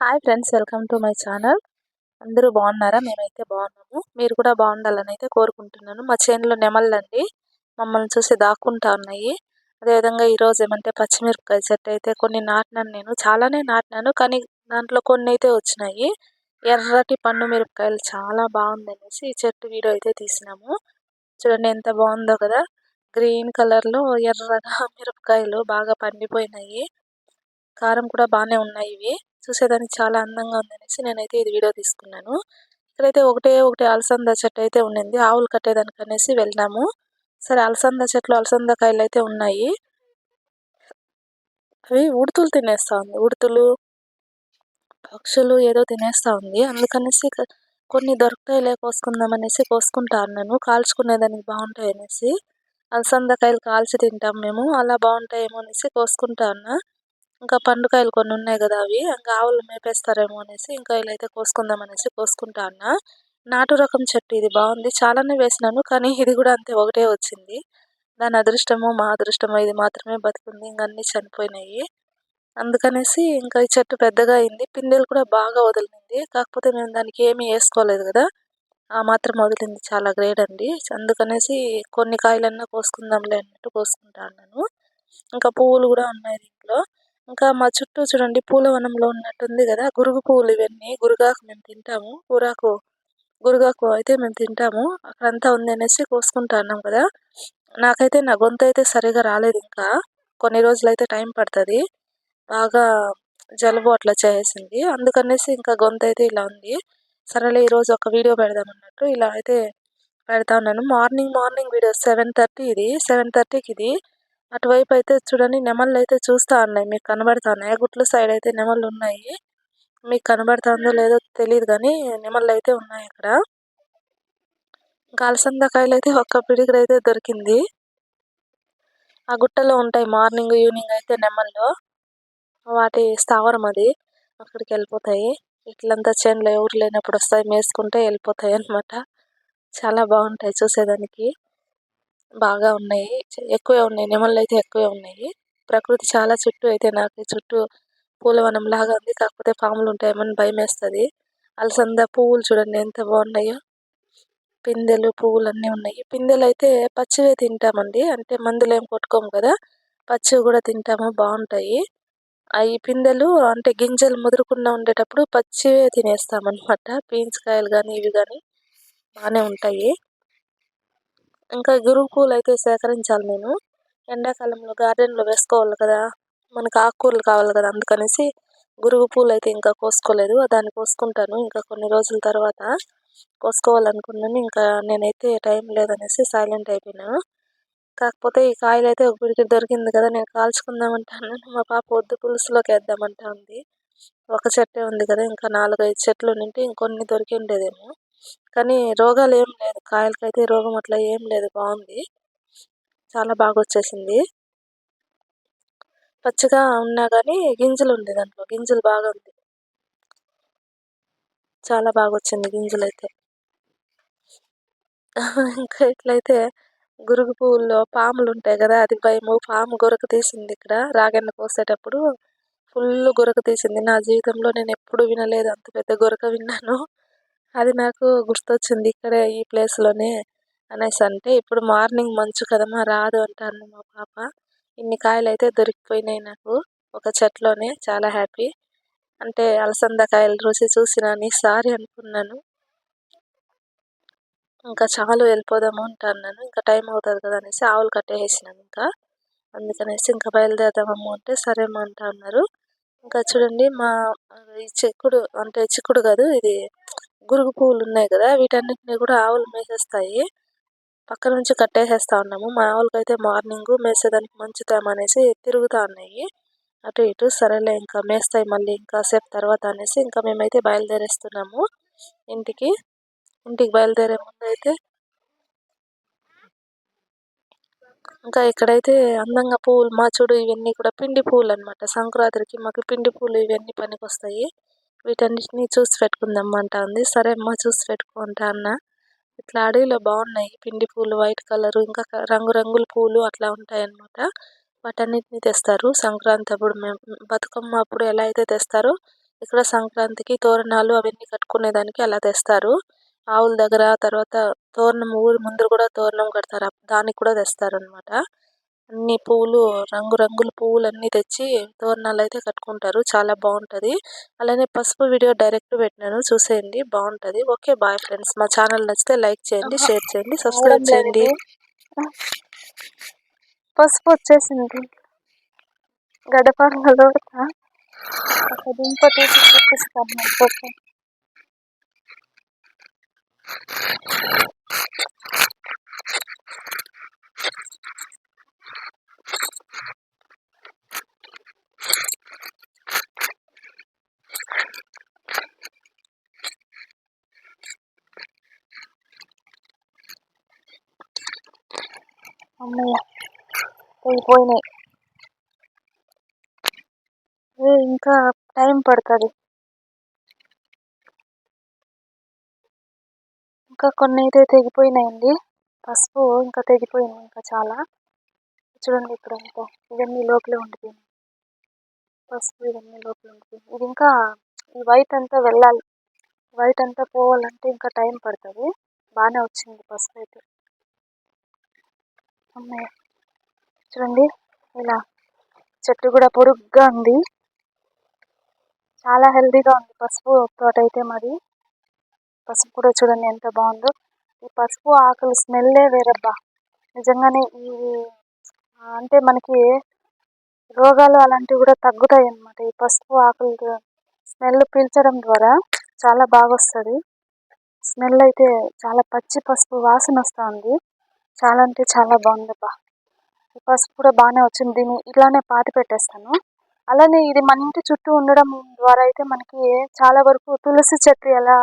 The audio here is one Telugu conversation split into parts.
Hi friends welcome to my channel అందరూ బాగున్నారా? మేమైతే బాగున్నాము. మీరు కూడా బాగుండాలని అయితే కోరుకుంటున్నాను. మా చేనులో నెమళ్ళండి మమ్మల్ని చూసి దాక్కుంటా ఉన్నాయి. అదేవిధంగా ఈరోజు ఏమంటే పచ్చిమిరపకాయ చెట్టు అయితే కొన్ని నాటినాను నేను. చాలానే నాటినాను కానీ దాంట్లో కొన్ని అయితే వచ్చినాయి. ఎర్రటి పండు మిరపకాయలు చాలా బాగుందనేసి ఈ చెట్టు వీడియో అయితే తీసినాము. చూడండి ఎంత బాగుందో కదా. గ్రీన్ కలర్లో ఎర్రగా మిరపకాయలు బాగా పండిపోయినాయి. కారం కూడా బాగానే ఉన్నాయి ఇవి. చూసేదానికి చాలా అందంగా ఉందనేసి నేనైతే ఇది వీడియో తీసుకున్నాను. ఇక్కడైతే ఒకటే ఒకటి అలసంద చెట్టు అయితే ఉండింది. ఆవులు కట్టేదానికి అనేసి వెళ్ళాము. సరే అలసంద చెట్లు అలసంద కాయలు అయితే ఉన్నాయి. అవి ఉడుతులు తినేస్తా ఉంది. ఉడుతులు పక్షులు ఏదో తినేస్తూ ఉంది. అందుకనేసి కొన్ని దొరుకుతాయిలే కోసుకుందాం అనేసి కోసుకుంటా అన్నాను. కాల్చుకునేదానికి బాగుంటాయి అనేసి. అలసంద కాయలు కాల్చి తింటాం మేము. అలా బాగుంటాయేమో అనేసి కోసుకుంటా ఉన్నా ఇంకా పండుకాయలు కొన్ని ఉన్నాయి కదా అవి. ఇంకా ఆవులు మేపేస్తారేమో అనేసి ఇంకా ఇలా అయితే కోసుకుందాం అనేసి కోసుకుంటా అన్న. నాటు రకం చెట్టు ఇది బాగుంది. చాలానే వేసినాను కానీ ఇది కూడా అంతే ఒకటే వచ్చింది. దాని అదృష్టమో మా అదృష్టమో ఇది మాత్రమే బతుకుంది. ఇంకా అన్నీ చనిపోయినాయి. అందుకనేసి ఇంకా ఈ చెట్టు పెద్దగా అయింది. పిందెలు కూడా బాగా వదిలింది. కాకపోతే మేము దానికి ఏమీ వేసుకోలేదు కదా. ఆ మాత్రం వదిలింది చాలా గ్రేట్ అండి. అందుకనేసి కొన్ని కాయలన్నా కోసుకుందాంలే అన్నట్టు కోసుకుంటా అన్నాను. ఇంకా పువ్వులు కూడా ఉన్నాయి దీంట్లో. ఇంకా మా చుట్టూ చూడండి పూలవనంలో ఉన్నట్టుంది కదా. గురుగు పువ్వులు ఇవన్నీ గురుగాకు మేము తింటాము. కూరాకు గురుగాకు అయితే మేము తింటాము. అక్కడంతా ఉంది అనేసి కోసుకుంటా అన్నాం కదా. నాకైతే నా గొంతు అయితే సరిగా రాలేదు ఇంకా. కొన్ని రోజులు అయితే టైం పడుతుంది. బాగా జలుబు అట్లా చేసింది. అందుకనేసి ఇంకా గొంతు అయితే ఇలా ఉంది. సరేలే ఈరోజు ఒక వీడియో పెడదాం అన్నట్టు ఇలా అయితే పెడతా ఉన్నాను. Morning morning video seven thirty ఇది. సెవెన్ థర్టీకి ఇది. అటువైపు అయితే చూడండి నెమళ్ళు అయితే చూస్తా ఉన్నాయి. మీకు కనబడుతున్నాయి గుట్ల సైడ్ అయితే నెమళ్ళు ఉన్నాయి మీకు కనబడుతుందో లేదో తెలియదు కానీ నెమళ్ళు అయితే ఉన్నాయి అక్కడ. కాయలు అయితే ఒక్క పిడికి అయితే దొరికింది. ఆ గుట్టలో ఉంటాయి మార్నింగ్ ఈవినింగ్ అయితే నెమళ్ళు. వాటి స్థావరం అది. అక్కడికి వెళ్ళిపోతాయి. ఇట్లంతా చేనులో ఎవరు లేనప్పుడు వస్తాయి మేసుకుంటే వెళ్ళిపోతాయి అనమాట చాలా బాగుంటాయి చూసేదానికి. బాగా ఉన్నాయి. ఎక్కువే ఉన్నాయి. నెమళ్ళు అయితే ఎక్కువే ఉన్నాయి. ప్రకృతి చాలా చుట్టూ అయితే నాకు చుట్టూ పూలవనం లాగా ఉంది. కాకపోతే పాములు ఉంటాయేమని భయం వేస్తుంది అలసంద పువ్వులు చూడండి ఎంత బాగున్నాయో. పిందెలు పువ్వులు అన్నీ ఉన్నాయి. పిందెలు అయితే పచ్చివే తింటామండి. అంటే మందులు ఏం కొట్టుకోము కదా. పచ్చివి కూడా తింటాము. బాగుంటాయి. అవి పిందెలు అంటే గింజలు ముదురుకుండా ఉండేటప్పుడు పచ్చివే తినేస్తామన్నమాట. బీన్స్ కాయలు కానీ ఇవి కానీ బాగానే ఉంటాయి. ఇంకా గురువు పూలు అయితే సేకరించాలి నేను. ఎండాకాలంలో గార్డెన్లో వేసుకోవాలి కదా. మనకు ఆకుకూరలు కావాలి కదా అందుకనేసి గురువు పూలు అయితే ఇంకా కోసుకోలేదు. దాన్ని కోసుకుంటాను ఇంకా కొన్ని రోజుల తర్వాత. కోసుకోవాలనుకున్నాను. ఇంకా నేనైతే టైం లేదనేసి సైలెంట్ అయిపోయినాను కాకపోతే ఈ కాయలు అయితే ఒకరికి దొరికింది కదా నేను కాల్చుకుందామంటాను మా పాప వద్దు పులుసులోకి వేద్దామంటా ఉంది. ఒక చెట్టే ఉంది కదా ఇంకా నాలుగైదు చెట్లు ఉంటే ఇంకొన్ని దొరికి ఉండేదేమో. కానీ రోగాలు ఏం లేదు. కాయలకైతే రోగం అట్లా ఏం లేదు. బాగుంది. చాలా బాగా వచ్చేసింది పచ్చిగా ఉన్నా కానీ గింజలు ఉంది దాంట్లో. గింజలు బాగా ఉంది. చాలా బాగా వచ్చింది గింజలు అయితే ఇంకా ఇట్లయితే గురుగు పువ్వుల్లో పాములు ఉంటాయి కదా అది భయము. పాము గొరకు తీసింది ఇక్కడ. రాగన్న కోసేటప్పుడు ఫుల్ గొరక తీసింది. నా జీవితంలో నేను ఎప్పుడు వినలేదు అంత పెద్ద గొరక విన్నాను. అది నాకు గుర్తొచ్చింది ఇక్కడే ఈ ప్లేస్లోనే అనేసి అంటే ఇప్పుడు మార్నింగ్ మంచు కదమ్మా రాదు అంటాను మా పాప. ఇన్ని కాయలు అయితే దొరికిపోయినాయి నాకు. ఒక చెట్లోనే చాలా హ్యాపీ. అంటే అలసంద కాయలు రుచి చూసినాను ఈసారి అనుకున్నాను. ఇంకా చాలు వెళ్ళిపోదాము అంటున్నాను. ఇంకా టైం అవుతుంది కదా అనేసి ఆవులు కట్టేసినాను ఇంకా. అందుకనేసి ఇంకా బయలుదేరదామమ్మ అంటే సరేమ్మా అంటా అన్నారు ఇంకా చూడండి మా ఈ చిక్కుడు అంటే చిక్కుడు కాదు ఇది గురుగు పువ్వులు ఉన్నాయి కదా వీటన్నిటిని కూడా ఆవులు మేసేస్తాయి. పక్క నుంచి కట్టేసేస్తా ఉన్నాము. మా ఆవులకైతే మార్నింగ్ మేసేదానికి మంచుతామనేసి తిరుగుతూ ఉన్నాయి. అటు ఇటు సరేలే ఇంకా మేస్తాయి మళ్ళీ ఇంకా సేపు తర్వాత అనేసి ఇంకా మేమైతే బయలుదేరేస్తున్నాము ఇంటికి. ఇంటికి బయలుదేరే ముందు అయితే ఇంకా ఇక్కడైతే అందంగా పువ్వులు మా చూడు ఇవన్నీ కూడా పిండి పువ్వులు అనమాట సంక్రాంతికి మాకు పిండి పువ్వులు ఇవన్నీ పనికి వస్తాయి వీటన్నిటిని చూసి పెట్టుకుందాం అంటుంది ఉంది. సరే అమ్మ చూసి పెట్టుకుంటా అన్న. ఇట్లా అడవిలో బాగున్నాయి. పిండి పూలు వైట్ కలర్ ఇంకా రంగురంగుల పూలు అట్లా ఉంటాయి అన్నమాట వాటన్నిటిని తెస్తారు. సంక్రాంతి అప్పుడు మేము బతుకమ్మ అప్పుడు ఎలా అయితే తెస్తారో ఇక్కడ సంక్రాంతికి తోరణాలు అవన్నీ కట్టుకునేదానికి అలా తెస్తారు. ఆవుల దగ్గర తర్వాత తోరణం ఊరి ముందర కూడా తోరణం కడతారు. దానికి కూడా తెస్తారు అన్నమాట అన్ని పూలు రంగురంగుల పువ్వులన్నీ తెచ్చి తోరణాలు అయితే కట్టుకుంటారు. చాలా బాగుంటది. అలానే పసుపు వీడియో డైరెక్ట్ పెట్టినాను. చూసేయండి. బాగుంటది. Okay bye friends. మా ఛానల్ నచ్చితే లైక్ చేయండి షేర్ చేయండి సబ్స్క్రైబ్ చేయండి. పసుపు వచ్చేసింది. గడపలో ఒక దుంప తీసి చూపిస్తాను. అమ్మయ్య పోయిపోయినాయి ఇంకా టైం పడుతుంది. ఇంకా కొన్ని అయితే తెగిపోయినాయండి. పసుపు ఇంకా తెగిపోయింది ఇంకా చాలా. చూడండి ఇక్కడ అంతా ఇవన్నీ లోపలే ఉండిపోయింది పసుపు ఇవన్నీ లోపల ఉండిపోయింది ఇది ఇంకా ఈ వైట్ అంతా వెళ్ళాలి. వైట్ అంతా పోవాలంటే ఇంకా టైం పడుతుంది. బాగానే వచ్చింది పసుపు అయితే. అమ్మాయి చూడండి ఇలా చెట్టు కూడా పొడుగ్గా ఉంది. చాలా హెల్దీగా ఉంది పసుపు తోట అయితే మరి. పసుపు కూడా చూడండి ఎంత బాగుందో. ఈ పసుపు ఆకులు స్మెల్లే వేరబ్బా. నిజంగానే ఈ అంటే మనకి రోగాలు అలాంటివి కూడా తగ్గుతాయి అన్నమాట. ఈ పసుపు ఆకులు స్మెల్ పీల్చడం ద్వారా చాలా బాగా వస్తుంది స్మెల్ అయితే చాలా పచ్చి పసుపు వాసన వస్తుంది. చాలా అంటే చాలా బాగుందబ్బా. పసుపు కూడా బాగానే వచ్చింది. దీన్ని ఇలానే పాతి పెట్టేస్తాను. అలానే ఇది మన ఇంటి చుట్టూ ఉండడం ద్వారా అయితే మనకి చాలా వరకు తులసి చెట్టు ఎలా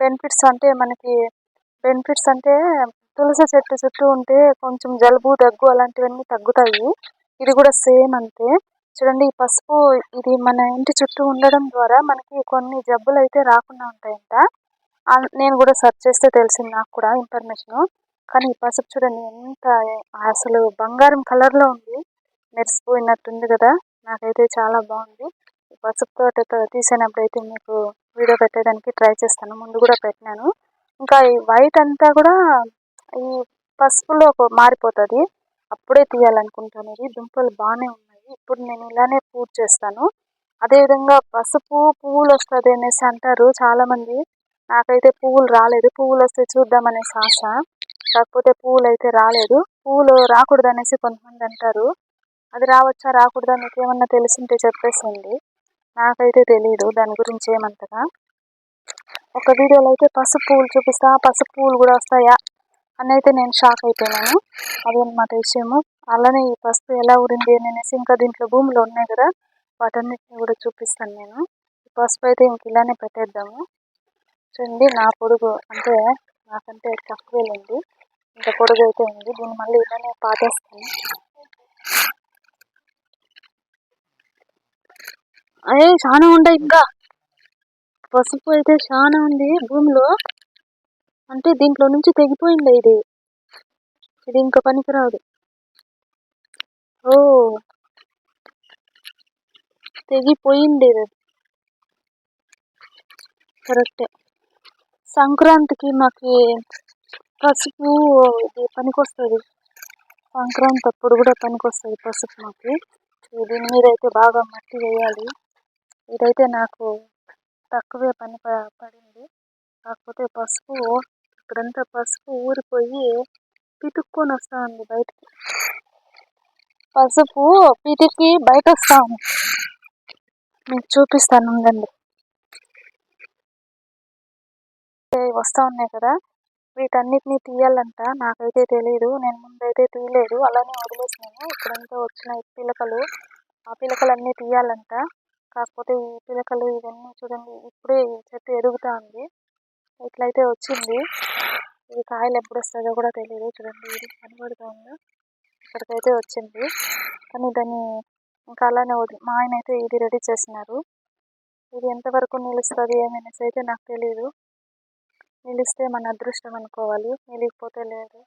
బెనిఫిట్స్ అంటే మనకి బెనిఫిట్స్ అంటే తులసి చెట్టు చుట్టూ ఉంటే కొంచెం జలుబు దగ్గు అలాంటివన్నీ తగ్గుతాయి. ఇది కూడా సేమ్ అంతే. చూడండి ఈ పసుపు ఇది మన ఇంటి చుట్టూ ఉండడం ద్వారా మనకి కొన్ని జబ్బులు అయితే రాకుండా ఉంటాయంట. నేను కూడా సెర్చ్ చేస్తే తెలిసింది నాకు కూడా ఇన్ఫర్మేషన్. కానీ ఈ పసుపు చూడండి ఎంత అసలు బంగారం కలర్లో ఉంది. మెరిసిపోయినట్టుంది కదా నాకైతే చాలా బాగుంది. ఈ పసుపు తోట తీసినప్పుడు అయితే మీకు వీడియో పెట్టడానికి ట్రై చేస్తాను ముందు కూడా పెట్టినాను. ఇంకా ఈ వైట్ అంతా కూడా ఈ పసుపులో మారిపోతుంది. అప్పుడే తీయాలనుకుంటాను ఇది దుంపలు బాగానే ఉన్నాయి. ఇప్పుడు నేను ఇలానే పూజ చేస్తాను. అదేవిధంగా పసుపు పువ్వులు వస్తుంది అనేసి అంటారు చాలామంది. నాకైతే పువ్వులు రాలేదు. పువ్వులు వస్తే చూద్దామనేసి ఆశ. కాకపోతే పూలు అయితే రాలేదు. పూలు రాకూడదు అనేసి కొంతమంది అంటారు. అది రావచ్చా రాకూడదా మీకు ఏమన్నా తెలిసింటే చెప్పేసింది నాకైతే తెలియదు దాని గురించి ఏమంతగా. ఒక వీడియోలో అయితే పసుపు పూలు చూపిస్తా పసుపు పూలు కూడా వస్తాయా అని అయితే నేను షాక్ అయిపోయినాను. అదనమాట విషయము. అలానే ఈ పసుపు ఎలా ఊరింది అనేసి ఇంకా దీంట్లో భూములు ఉన్నాయి కదా వాటన్నిటిని కూడా చూపిస్తాను నేను. పసుపు అయితే ఇంక ఇలానే పెట్టేద్దాము. చూడండి నా పొడుగు అంటే నాకంటే తక్కువేలేండి. ఇంత పొడుగు అయితే ఉంది దీన్ని మళ్ళీ ఇలానే పాతేస్తాను. అదే చాలా ఉండే ఇంకా. పసుపు అయితే చాలా ఉంది భూమిలో. అంటే దీంట్లో నుంచి తెగిపోయింది ఇది. ఇది ఇంకా పనికిరాదు. ఓ. తెగిపోయింది ఇది. కరెక్టే. సంక్రాంతికి మాకు పసుపు ఇది పనికొస్తుంది. సంక్రాంతి అప్పుడు కూడా పనికొస్తుంది పసుపు మాకు. దీని మీద అయితే బాగా మట్టి వేయాలి. ఇదైతే నాకు తక్కువే పని పడింది. కాకపోతే పసుపు ఇక్కడంతా పసుపు ఊరిపోయి పితుక్కొని వస్తా ఉంది బయటికి. పసుపు పితికి బయట వస్తా ఉంది. మీకు చూపిస్తాను ఉండండి. వస్తా ఉన్నాయి కదా. వీటన్నిటిని తీయాలంట. నాకైతే తెలియదు నేను ముందైతే తీయలేదు. అలానే వదిలేసినాను. ఇక్కడంతా వచ్చిన పిలకలు ఆ పిలకలన్నీ తీయాలంట. కాకపోతే ఈ పిలకలు ఇవన్నీ చూడండి ఇప్పుడే ఈ చెట్టు ఎదుగుతా ఉంది ఇట్లయితే వచ్చింది. ఇది కాయలు ఎప్పుడు వస్తుందో కూడా తెలియదు చూడండి ఇది కనబడుతూ ఉందో ఇక్కడికైతే వచ్చింది. కానీ దాన్ని ఇంకా అలానే వదిలి మా ఆయన అయితే ఇది రెడీ చేసినారు. ఇది ఎంతవరకు నిలుస్తుంది ఏమనేసి అయితే నాకు తెలియదు నిలిస్తే మన అదృష్టం అనుకోవాలి. నిలిగిపోతే లేదు.